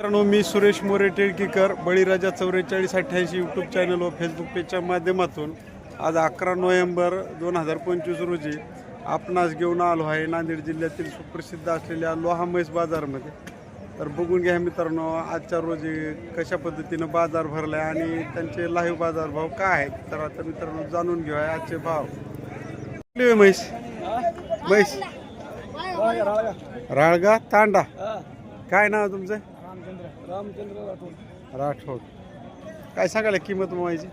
मित्रांनो मी सुरेश मोरे टिळकीकर बळीराजा चौवेचाळीस अठ्ठ्याऐंशी यूट्यूब चॅनल व फेसबुक पेजच्या माध्यमातून आज अकरा नोव्हेंबर दोन हजार पंचवीस रोजी आपणास घेऊन आलो आहे नांदेड जिल्ह्यातील सुप्रसिद्ध असलेल्या लोहा म्हैस बाजारमध्ये. तर बघून घ्या मित्रांनो आजच्या रोजी कशा पद्धतीनं बाजार भरला आहे आणि त्यांचे लाईव्ह बाजार भाव काय आहेत तर आता मित्रांनो जाणून घेऊया आजचे भाव. कुठली म्हैस? म्हैस. राळगा तांडा. काय नाव तुमचं? रामचंद्र राठोड. राठोड. काय सांगायला किंमत मोबाईलची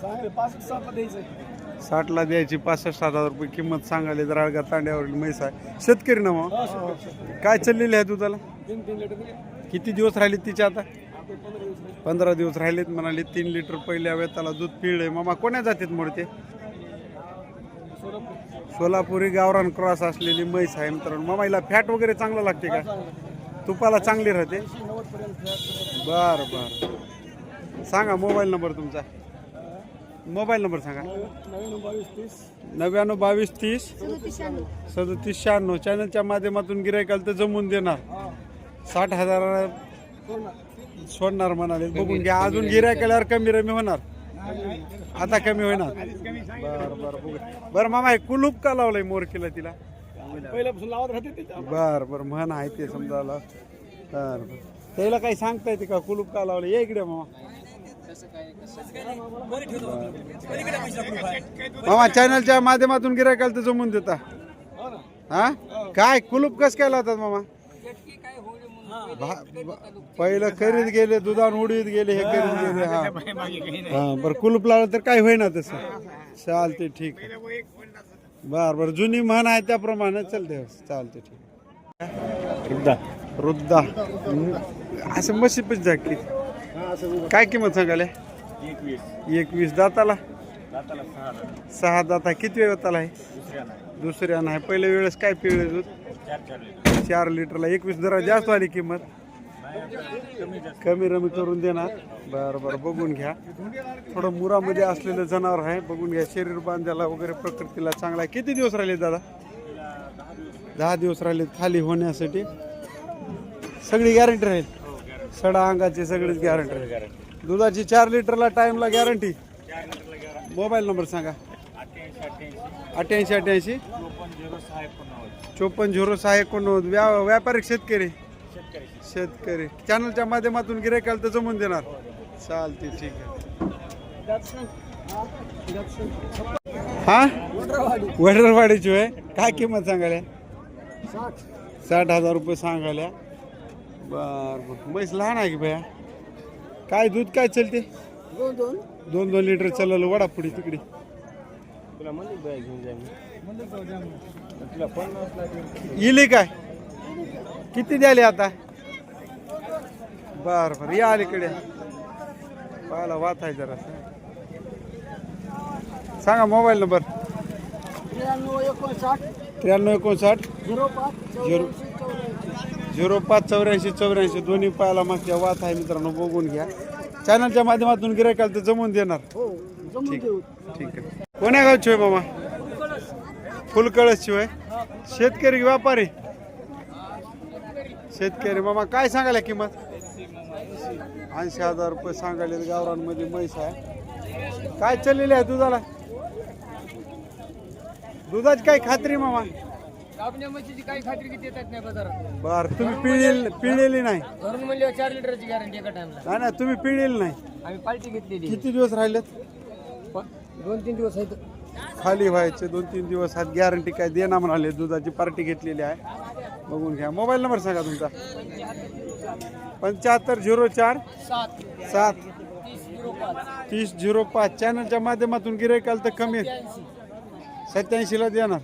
सांगले पाच सातला द्यायचं साठला द्यायची पासष्ट सात हजार रुपये किंमत सांगायला राळगा तांड्यावरील म्हैस आहे. शेतकरी ना मग? काय चाललेली आहे दुधाला? तीन तीन लिटर किती दिवस राहिले तिचे आता? आपले पंधरा दिवस पंधरा दिवस राहिलेत म्हणाले तीन लिटर पहिल्या वेताला दूध पिळले मामा कोण्या जातीत मोडते? सोलापूर. सोलापुरी गावरान क्रॉस असलेली म्हैस आहे मित्रांनो. मामाईला फॅट वगैरे चांगलं लागते का? चांगलं तुपाला चांगली राहते. बर बर. सांगा मोबाईल नंबर तुमचा. मोबाईल नंबर सांगा. नव्याण्णव बावीस तीस. सदतीस शहाण्णव. चॅनलच्या माध्यमातून गिरायकाला तर जमून देणार. साठ हजार सोडणार म्हणाले. बघून घ्या. अजून गिरायकाल्यावर कमी रमी होणार. आता कमी होणार. बर बर. बघू बरं मामा हे कुलूप का लावलंय मोरकीला तिला? पहिल्यापासून लावत राहते ते बर बर म्हण आहे ते समजायला. बर बर. त्याला काही सांगता येते का? कुलूप का लावलं? ये इकडे मामा. मामा चॅनलच्या माध्यमातून गिरायकाला तर जमून देता. हो हा? काय कुलूप कस काय लावतात मामा? भा- पहिलं करीत गेले दुधान उडीत गेले हे करीत गेले हा. हा. बरं कुलूप लावलं तर काय होईना तसं. चालते ठीक आहे. बर बर. जुनी म्हण आहे त्याप्रमाणे. चालते चालते ठीक वृद्धा वृद्धा हम्म. असं मशी पण काय किंमत सांगाले एकवीस. दाताला? सहा दाता. किती वेळ आहे? दुसऱ्या नाही. पहिल्या वेळेस काय पिवळे दूध? चार लिटरला. एकवीस जरा जास्त आली किंमत. कमी रमी करून देणार. बरं बरं बघून घ्या. थोडं मुरामध्ये असलेलं जनावर आहे बघून घ्या. शरीर बांधायला वगैरे प्रकृतीला चांगला आहे. किती दिवस राहिले दादा? दहा दिवस राहिले खाली होण्यासाठी. सगळी गॅरंटी राहील. सडा अंगाची सगळीच गॅरंटी राहील. दुधाची चार लिटरला टाईमला गॅरंटी मोबाईल नंबर सांगा. अठ्ठ्याऐंशी अठ्ठ्याऐंशी. चोपन्न झिरो सहा एकोणनव्वद. व्या व्यापारिक शेतकरी. शेतकरी. चॅनलच्या माध्यमातून गिरायकाला तर जमून देणार. चालते ठीक आहे. हा? वडरवाडीची होय? काय किंमत सांगायला साठ हजार रुपये सांगायला बर बर. म्हैस लहान आहे की भया? काय दूध काय चलते? दोन दोन दोन दोन लिटर चालवलं वडापुडी तिकडे. इली काय? किती द्याले आता? बर बर. या अलीकडे. पाहायला वात आहे जरा. सांगा मोबाईल नंबर. त्र्याण्णव एकोणसाठ. त्र्याण्णव एकोणसाठ झिरो पाच झिरो झिरो पाच चौऱ्याऐंशी चौऱ्याऐंशी. दोन्ही पायाला मागच्या वात आहे मित्रांनो. बघून घ्या. चॅनलच्या माध्यमातून गिरायकाला तर जमून देणार. हो ठीक ठीक आहे. कोण्या गावची होय मामा फुलकळसची होय शेतकरी की व्यापारी? शेतकरी. मामा काय सांगायला किंमत? ऐंशी हजार रुपये सांगायला गावरांमध्ये म्हैस आहे. काय चाललेली आहे दुधाला? दुधाची काय खात्री मामा? आपल्या म्हशीची काही खात्री किती येतात नाही बाजारात? बर तुम्ही पिळेल पिळलेली नाही. घरून चार लिटरची गॅरंटी एका टाइमला नाही ना तुम्ही पिळेल नाही. आम्ही पार्टी घेतलेली किती दिवस राहिलेत? दोन तीन दिवस आहेत. खाली व्हायचे दोन तीन दिवस हात गॅरंटी काय देणार म्हणाले दुधाची पार्टी घेतलेली आहे. बघून घ्या. मोबाईल नंबर सांगा तुमचा. पंच्याहत्तर झिरो चार. सात. तीस झिरो पाच. चॅनलच्या माध्यमातून गिरायकाल तर कमी सत्याऐंशीला देणार.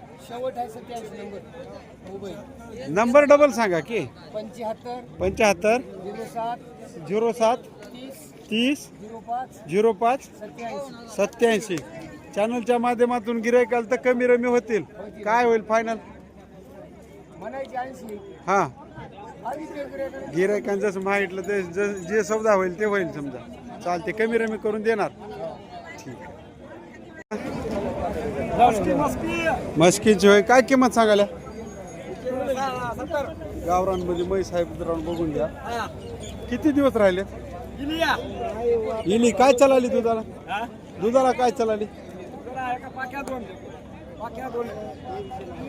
नंबर. डबल सांगा की. पंच्याहत्तर. झिरो सात. तीस. झिरो पाच. सत्याऐंशी. चॅनलच्या माध्यमातून गिरायकाल तर कमी रमी होतील. काय होईल फायनल हां. गिरायकांचं जसं माहितलं ते ज- जे सौदा होईल ते होईल समजा. चालते कमी रमी करून देणार. ठीक मस्की मस्की. मस्कीची होय काय किंमत सांगायला? गावरांमध्ये म्हैस आहे मित्रांनो बघून घ्या. किती दिवस राहिले? इली काय चालली दुधाला? दुधाला काय चालली?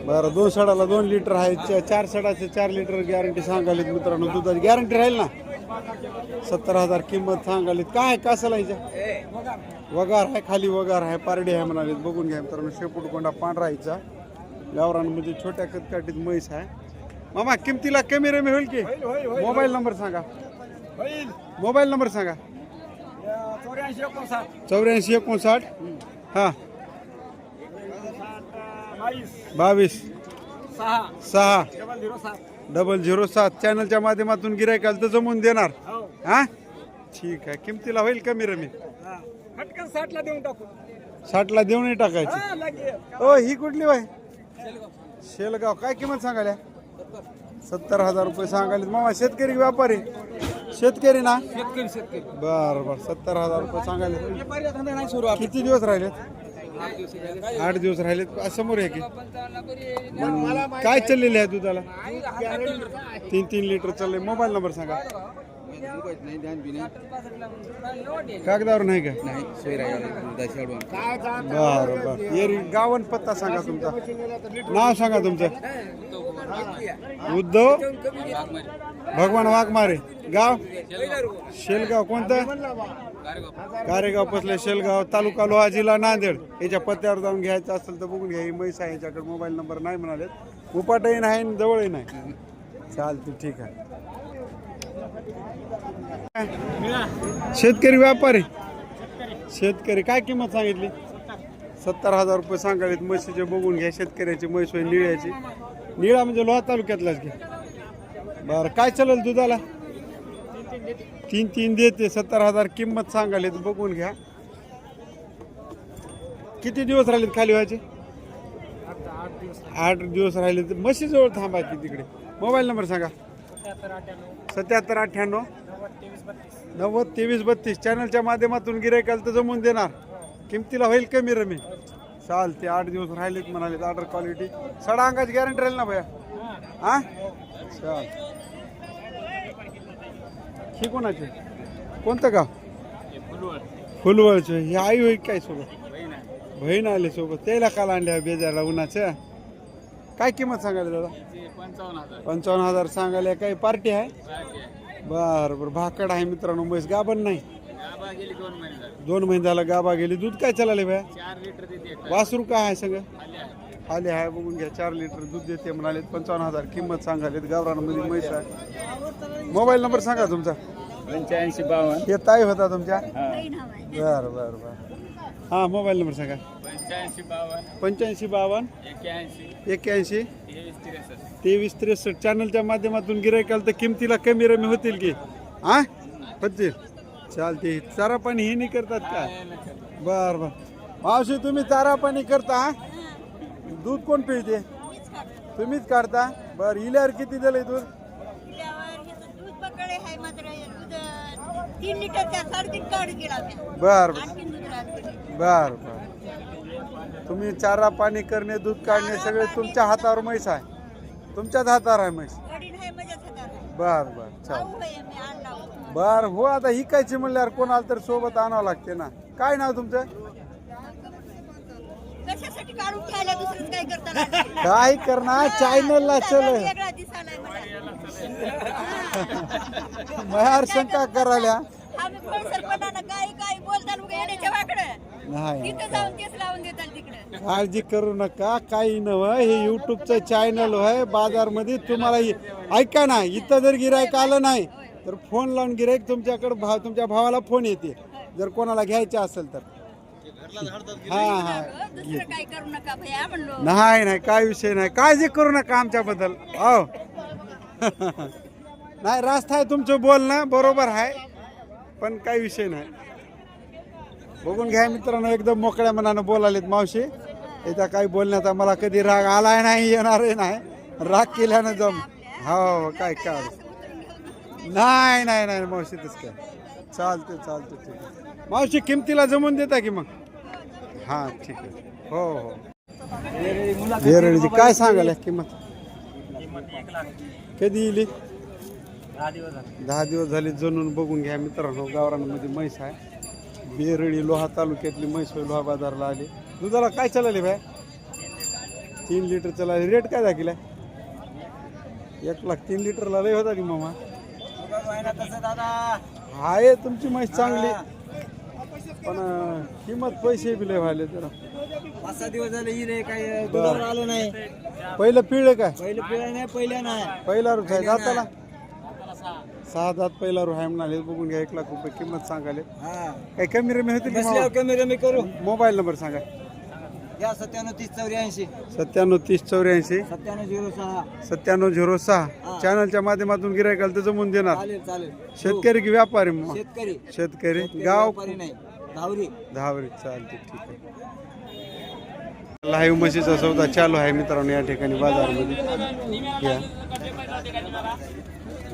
बरं दोन सडाला दोन लिटर आहे. चार सडाचे चार लिटर गॅरंटी सांगालीत मित्रांनो. दुधाची गॅरंटी राहील ना? सत्तर हजार किंमत सांगालीत काय कसं हिच्या वगार आहे खाली वगार आहे पारडी आहे म्हणाले बघून घ्या मित्रांनो शेपूट कोंडा पांढरा हिचा गावरांमध्ये छोट्या कटकाटीत म्हैस आहे. मामा किमतीला कमी रमी होईल की? मोबाईल नंबर सांगा. मोबाईल नंबर सांगा. चौऱ्याऐंशी एकोणसाठ. चौऱ्याऐंशी एकोणसाठ. हां. बावीस. सहा. डबल झिरो सात. चॅनलच्या माध्यमातून गिरायकाल तर जमून देणार. हो. हा? ठीक आहे. किमतीला होईल कमी रमी. हा. साठला देऊन टाकू. साठला देऊनही टाकायची. हा, ओ ही कुठली बाय शेलगाव. काय किंमत सांगाल्या सत्तर हजार रुपये सांगाले मामा शेतकरी व्यापारी? शेतकरी ना? शेतकरी शेतकरी. बर बर. सत्तर हजार रुपये सुरू किती दिवस राहिलेत? आठ दिवस राहिलेत आ, समोर आहे की? मग काय चाललेले आहे दुधाला? तीन तीन लिटर चाललंय. मोबाईल नंबर सांगा. कागदावर नाही का? बर बर. येरी गावन पत्ता सांगा तुमचा. नाव सांगा तुमचं. उद्धव भगवान वाघमारे. गाव? शेलगाव. कोणतं? कारेगाव पसले शेलगाव तालुका लोहा जिल्हा नांदेड. याच्या पत्त्यावर जाऊन घ्यायचं असेल तर बघून घ्या. ही म्हैस आहे याच्याकडे मोबाईल नंबर नाही म्हणाले उपाटही नाही आणि जवळही नाही. चालते ठीक आहे. शेतकरी व्यापारी. शेतकरी काय किंमत सांगितली? सत्तर हजार रुपये सांगावेत. म्हशीचे बघून घ्या. शेतकऱ्याची म्हैस होईल निळ्याची. निळा म्हणजे लोहा तालुक्यातलाच घ्या. बरं काय चालेल दुधाला? तीन तीन देते सत्तर हजार किंमत सांगाल बघून घ्या. किती दिवस राहिलेत खाली व्हायचे? आठ दिवस राहिले तर म्हशीजवळ थांबा की तिकडे. मोबाईल नंबर सांगा. सत्याहत्तर अठ्ठ्याण्णव. नव्वद तेवीस बत्तीस. चॅनलच्या माध्यमातून गिरायकाला तर जमून देणार. किमतीला होईल कमी रमी. चालते आठ दिवस राहिलेत म्हणाले ऑर्डर क्वालिटी सडा अंगाची गॅरंटी राहील ना भैया? हा? चाल ही कोणाचे? कोणतं गाव? फुलवळचे. ही आई होईल काय सोबत? बहीण आले सोबत. त्याला काल आणल्या बेजारला उन्हाच्या काय किंमत सांगायला दादा पंचावन्न हजार. सांगायला काही पार्टी आहे? बर बर. भाकड आहे मित्रांनो म्हैस. गाभण नाही. दोन महिने झाले. दोन महिने झाला गाबा गेली. दूध काय चालले भया वासरू काय आहे सगळं? आले आहे बघून घ्या चार लिटर दूध देते म्हणाले पंचावन्न हजार किंमत सांगालेत गावरानमध्ये म्हैस आहे. मोबाईल नंबर सांगा तुमचा. पंच्याऐंशी बावन्न. हे ताई होता तुमच्या? बर बर बर. हां मोबाईल नंबर सांगा. पंच्याऐंशी बावन्न. पंच्याऐंशी बावन्न. एक्क्याऐंशी. एक्क्याऐंशी. तेवीस त्रेसष्ट. चॅनलच्या माध्यमातून गिरायकाल तर किमतीला कमी रमी होतील की? हा? होतील. चालते चारा पाणी हे नाही करतात का? बर बर. मावशी तुम्ही चारा पाणी करता हा? दूध कोण पिळते तुम्हीच काढता? बर इल्यावर किती दिलंय दूध. बर बर. बर बर. तुम्ही चारा पाणी करणे दूध काढणे सगळे तुमच्या हातावर म्हैस आहे. तुमच्याच हातावर आहे म्हैस. बर बर. चाल. बर हो आता ही कायची म्हणल्यावर कोणाला तर सोबत आणावं लागते ना. काय नाव तुमचं? कशासाठी काढून घ्यायला दुसरंच काय करता लागते? काय करणार चॅनलला चल वेगळा. मयार शंका करायला आम्ही फळसरपणानं काही काही बोलताना उगा येण्याच्या वाकडं. नाही. तिथं जाऊन तेच लावून देतात तिकडं. काळजी करू नका काही नव हे युट्यूबचं चॅनल आहे बाजारमध्ये तुम्हाला इ- ऐका ना इथं जर गिरायक आलं नाही तर फोन लावून गिरायक तुमच्याकडे भाव तुमच्या भावाला फोन येते. जर कोणाला घ्यायचे असेल तर. हा हा. दुसरं काय करू नका भैया म्हणलो नाही नाही काय विषय नाही. काळजी करू नका आमच्याबद्दल. हो. नाही रास्त आहे तुमचं बोलणं बरोबर आहे. पण काही विषय नाही. बघून घ्या मित्रांनो एकदम मोकळ्या मनानं बोलालेत मावशी. याचा काही बोलण्याचा मला कधी राग आलाय नाही येणारही नाही. राग केल्यानं जम. हो काय काय नाही नाही नाही मावशी तस काय. चालते चालते ठीक आहे. मावशी किमतीला जमून देता की मग? हां ठीक आहे. हो हो. बेरडीची काय सांगाल किंमत? कधी येईल दहा दिवस झाले. दहा दिवस झाले जणून बघून घ्या मित्रांनो गावरांमध्ये म्हैस आहे. बेरळी लोहा तालुक्यातली म्हैस लोहा बाजारला आली. दुधाला काय चालले भाई तीन लिटर चालले रेट काय दाखिला एक लाख तीन लिटरला लय होता की मामा. आहे तुमची म्हैस चांगली. पण किंमत पैसे बी लय व्हायले जरा. पाच सहा दिवस झाले हिरे काही दुधावर आलो नाही. पहिलं पिळे काय? पहिले पिळा नाही पहिल्या नाही. पहिला रुपये आहे दाताला सहा दात पहिला रुपये म्हणाले बघून घ्या एक लाख रुपये किंमत सांगाले हा. काही कमी रमी का बसल्यावर कमी कमी करू? मोबाईल नंबर सांगा. या सत्त्याण्णव तीस चौऱ्याऐंशी. सत्त्याण्णव तीस चौऱ्याऐंशी. सत्त्याण्णव झिरो सहा. सत्त्याण्णव झिरो सहा. चॅनलच्या माध्यमातून गिरायकाला तर जमून देणार. चालेल चालेल. शेतकरी की व्यापारी मग? शेतकरी. शेतकरी गाव? व्यापारी नाही. धावरी. दहावरी चालते ठीक आहे. लाईव्ह म्हशीचा सौदा चालू आहे मित्रांनो या ठिकाणी बाजारामध्ये. या.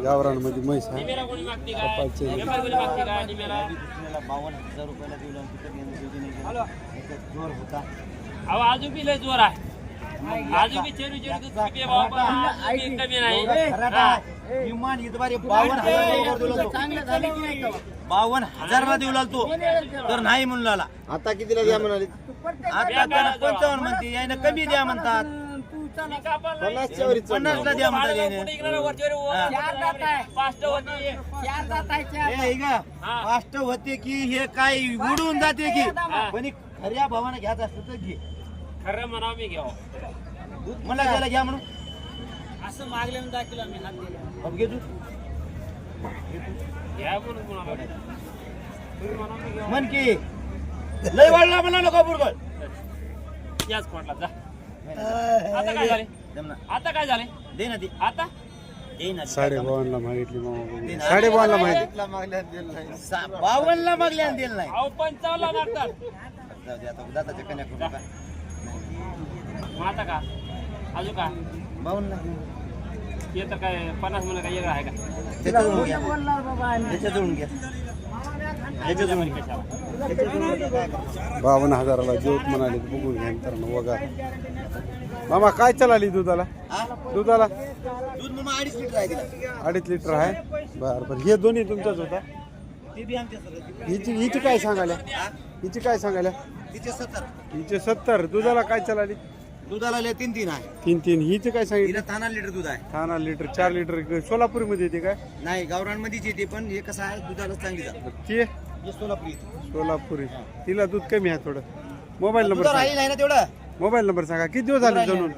गावरांमध्ये म्हैस आहे. कपाळचे बावन्न हजार रुपयाला दिलं जोर आहे. आजू बी चेरू चेरू दूध पिते बाबा आजू बी कमी नाही. विमान इतबारे बावन्न हजार दिला तो बावन्न हजारला देऊ लागतो तर नाही म्हणून लागला आता कितीला द्या म्हणाले? आता त्यानं पंचावन्न म्हणते. यायनं कमी द्या म्हणतात. पन्नासच्या पन्नासला द्या म्हणतात यायनं फास्ट होती का फास्ट होते की हे काय उडून जाते की? पण हे खऱ्या भावानं घ्यायचं असतं तर घे. खरं म्हणावं मी घ्यावं. मला त्याला घ्या म्हणून. असं मागल्यानं दाखवलं मी हात दिला. अब घे तू घ्या म्हणून म्हणावं तुम्ही म्हणा मी घ्यावं म्हण की. लय वाढला म्हणा नको बुरगळ याच कोटला जा. आता काय झाले? आता काय झाले? दे ना ती. आता. साडेबावन्नला मागितली मामा साडेबावन्नला माहिती सा- बावन्नला मागल्या आणि दिलं नाही. अहो पंचावन्न मागतात. जाऊ दे आता कन्या करू आता का? अजून का? हे तर काय पन्नास म्हणलं काय वेगळं आहे का? जोडून घ्या. त्याच्या जोडून घ्या. त्याच्या जोडून घ्या. त्याच्या जोडून घ्या काय करा? बावन्न हजाराला जेवत म्हणाले बघून घ्या मित्रांनो वगार मामा काय चालली दुधाला? हा? दुधाला? दूध मग अडीच लिटर आहे तिला. अडीच लिटर आहे? बर बर. हे दोन्ही तुमचाच होता? ते बी आमच्या सर हिची हिची काय सांगाल्या? हिची काय सांगाल्या? तिचे सत्तर. हिचे सत्तर. दुधाला काय चालली? दुधाला लय तीन तीन आहे. तीन तीन. हिचे काय सांगितलं? तिला ताना लिटर दूध आहे. ठाणा लिटर चार लिटर. सोलापूरमध्ये येते काय? नाही गावरानमध्येच येते पण हे कसं आहे दुधाला चांगली जात. ते हे सोलापूर येते सोलापुरी तिला दूध कमी आहे थोडं. मोबाईल नंबर दुधावर सांगा. राहील आहे ना तेवढं? मोबाईल नंबर सांगा. किती दिवस झाले जणून?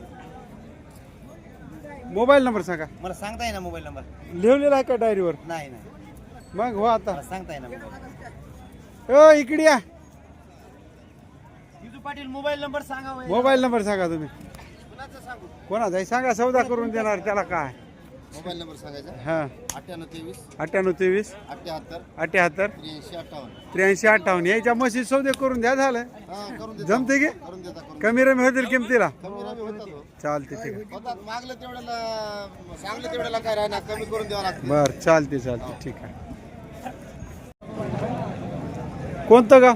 मोबाईल नंबर सांगा. मला सांगता येईना मोबाईल नंबर. लिहिलेला आहे का डायरीवर? नाही नाही. मग हो आता. मला सांगता येईना मोबाईल हो इकडे या. पाटील मोबाईल नंबर सांगा वय. मोबाईल नंबर सांगा तुम्ही. कुणाचं सांगू? कोणाचा आहे? सांगा सौदा करून देणार त्याला काय? मोबाईल नंबर सांगायचा? हा. अठ्ठ्याण्णव तेवीस. अठ्ठ्याण्णव तेवीस. अठ्ठ्याहत्तर. अठ्याहत्तर त्र्याऐंशी अठ्ठावन्न. त्र्याऐंशी अठ्ठावन्न. याच्या म्हशी सौदे करून द्या झालं. हा करून देता. जमते की? करून देता करून कमी रमी होतील किमतीला. कमी रमी होतात हो. चालते ठीक आहे. होतात. मागलं तेवढ्याला सांगलं तेवढ्याला काय राहणार? कमी करून द्यावं लागतं. बर चालते चालते. ठीक आहे. कोणतं गाव?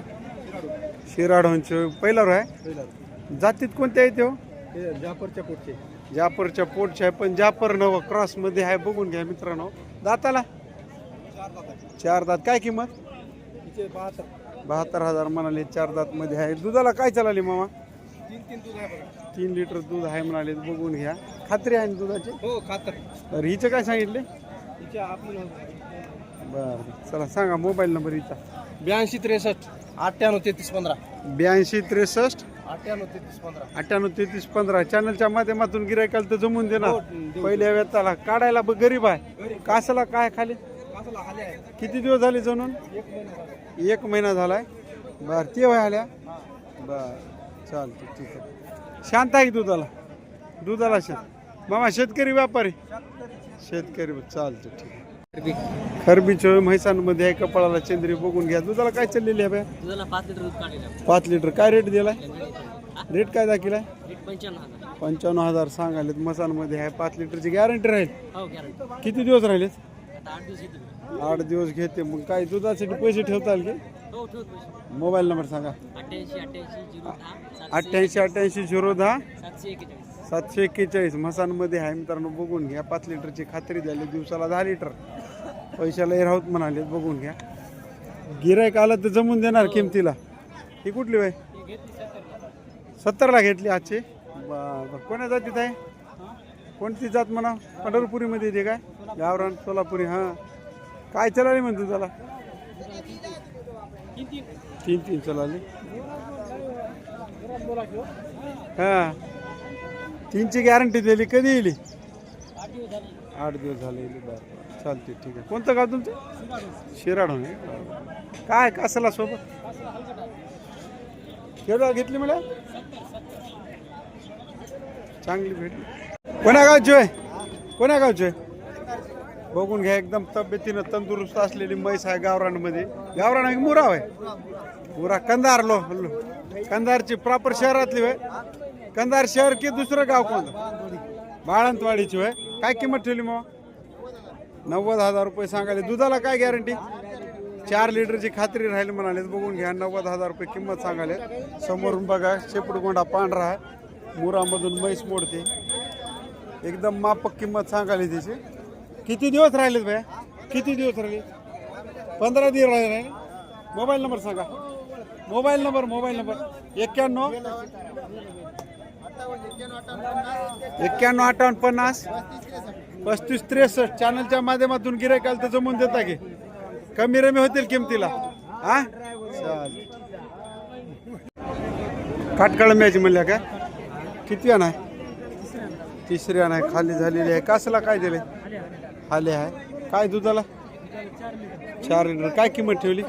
शिराडोंचे पहिला रो आहे जातीत कोणत्या आहे तो जाफरच्या पोटचे. जाफरच्या पोटच्या आहे पण जाफर नव क्रॉसमध्ये आहे बघून घ्या मित्रांनो. दाताला? चार दात. काय किंमत? बहात्तर. हजार म्हणाले चार दात मध्ये आहे. दुधाला काय चालली मामा? तीन तीन दूध आहे बघा. तीन लिटर दूध आहे म्हणाले बघून घ्या. खात्री आहे ना दुधाची? हो खातर. तर हिचं काय सांगितले? बरं चला सांगा मोबाईल नंबर हिचा. ब्याऐंशी त्रेसष्ट. अठ्ठ्याण्णव तेहतीस पंधरा. ब्याऐंशी त्रेसष्ट. अठ्ठ्याण्णव तेहतीस पंधरा. अठ्ठ्याण्णव तेहतीस पंधरा. चॅनलच्या माध्यमातून गिरायकाला तर जमून हो, देणार देऊ. पहिल्या वेताला काढायला ब- गरीब आहे. कासाला काय खाली? किती दिवस झाले जणून? एक महिना एक महिना झालाय. बर ते वय आल्या? बर चालते ठीक आहे. शांत आहे की दुधाला? दुधाला शांत. मामा शेतकरी व्यापारी? शेतकरी. चालतं ठीक आहे. खरबीच म्हैसांमध्ये आहे कपाळाला चंद्री बघून घ्या. दुधाला काय चाललेली आहे बाय पाच लिटर दूध काढलेलं पाच लिटर. काय रेट दिलाय? रेट काय दाखिलाय? एक पंच्याण्णव हजार. पंच्याण्णव हजार सांगालेत मसानमध्ये आहे पाच लिटरची गॅरंटी राहील. हो गॅरंटी किती दिवस राहिलेत? आता आठ दिवस येते आठ दिवस घेते. मग काय दुधासाठी पैसे ठेवता येईल की? हो ठेवत पैसे. मोबाईल नंबर सांगा. अठ्ठ्याऐंशी अठ्ठ्याऐंशी झिरो दहा अठ्ठ्याऐंशी अठ्ठ्याऐंशी झिरो दहा सातशे एकेचाळीस. सातशे एक्केचाळीस मसानमध्ये आहे. मित्रांनो बघून घ्या. पाच लिटरची खात्री द्यायला दिवसाला दहा लिटर. पैशाला राहत म्हणाले बघून घ्या. गिरायक आलं तर जमून देणार किमतीला. ही कुठली बाई? सत्तरला घेतली आजची? बरं कोण्या जातीत आहे? कोणती जात म्हणा? पंढरपुरीमध्ये येते काय? गावरान सोलापुरी हां. काय चलाली म्हणतो त्याला? तीन तीन चलाली. हां. तीनची गॅरंटी दिली कधी येईल? आठ दिवस झाले. येईल बरं. चालते ठीक आहे. कोणतं गाव तुमचं? शिराड होणे काय कसला सोबत? केवढा घेतली मला चांगली भेटली. कोण्या गावची आहे कोण्या गावची आहे बघून घ्या एकदम तब्येतीनं तंदुरुस्त असलेली म्हैस आहे गावरानमध्ये. गावरान आहे की मुराव आहे मुरा कंधार लो लो. कंधारची प्रॉपर शहरातली होय. कंधार शहर की दुसरं गाव कोणतं? बाळंतवाडीची होय. काय किंमत ठेवली मग? नव्वद हजार रुपये सांगायले. दुधाला काय गॅरंटी चार लिटरची खात्री राहील म्हणाले बघून घ्या नव्वद हजार रुपये किंमत सांगाले समोरून बघा शेपूटगोंडा पांढरा आहे मुरामधून म्हैस मोडते. एकदम मापक किंमत सांगाली त्याची किती दिवस राहिलेत भया? किती दिवस राहिले? पंधरा दिवस राहिले मोबाईल नंबर सांगा. Mobile number mobile number. एक्क्याण्णव. एक्क्याण्णव अठ्ठावन्न पन्नास. पस्तीस त्रेसष्ट चॅनलच्या माध्यमातून गिरायकाल तर जमून देता की. कमी रमी होतील किमतीला. हा? चाल मॅच म्हणल्या का? किती आहे तिसरी आहे खाली झालेली आहे. कासला काय दिले खाली आहे. काय दुधाला? चार लिटर. काय किंमत ठेवली?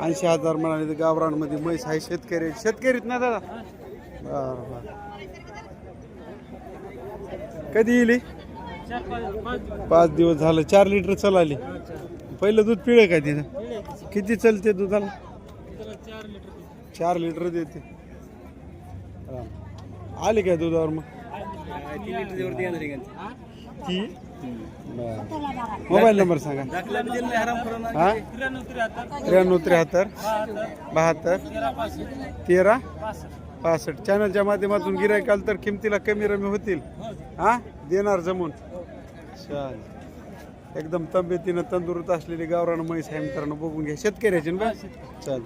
ऐंशी हजार म्हणाले तर गावरानमध्ये म्हैस आहे शेतकरी. शेतकरीत ना दादा? बरं बरं. कधी येईल पाच दिवस झालं चार लिटर चलाली पहिलं दूध पिळे काय तिथं किती चलते दुधाला? चार लिटर देते. हा. आली काय दुधावर मग? ती. मोबाईल नंबर सांगा. हा? त्र्याण्णव त्र्याहत्तर. बहात्तर. तेरा पासष्ट. चॅनलच्या माध्यमातून गिरायक आलं तर किमतीला कमी रमी होतील. हा? देणार जमून. चाल एकदम तब्येतीनं तंदुरुस्त असलेली गावरान म्हैस आहे मित्रांनो बघून घ्या. शेतकऱ्याची ना बा? चाल